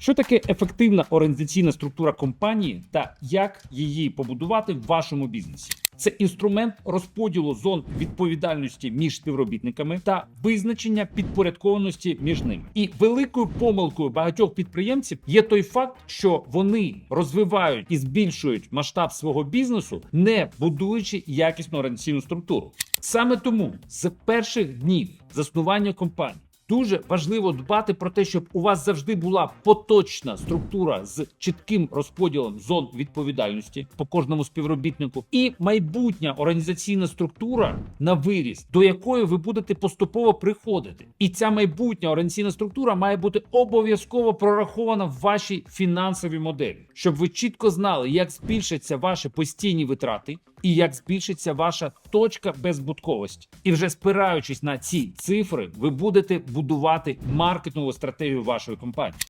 Що таке ефективна організаційна структура компанії та як її побудувати в вашому бізнесі? Це інструмент розподілу зон відповідальності між співробітниками та визначення підпорядкованості між ними. І великою помилкою багатьох підприємців є той факт, що вони розвивають і збільшують масштаб свого бізнесу, не будуючи якісну організаційну структуру. Саме тому з перших днів заснування компанії Дуже важливо дбати про те, щоб у вас завжди була поточна структура з чітким розподілом зон відповідальності по кожному співробітнику, і майбутня організаційна структура на виріс, до якої ви будете поступово приходити. І ця майбутня організаційна структура має бути обов'язково прорахована в вашій фінансовій моделі, щоб ви чітко знали, як збільшаться ваші постійні витрати і як збільшиться ваша точка безбутковості. І вже спираючись на ці цифри, ви будете будувати маркетингову стратегію вашої компанії.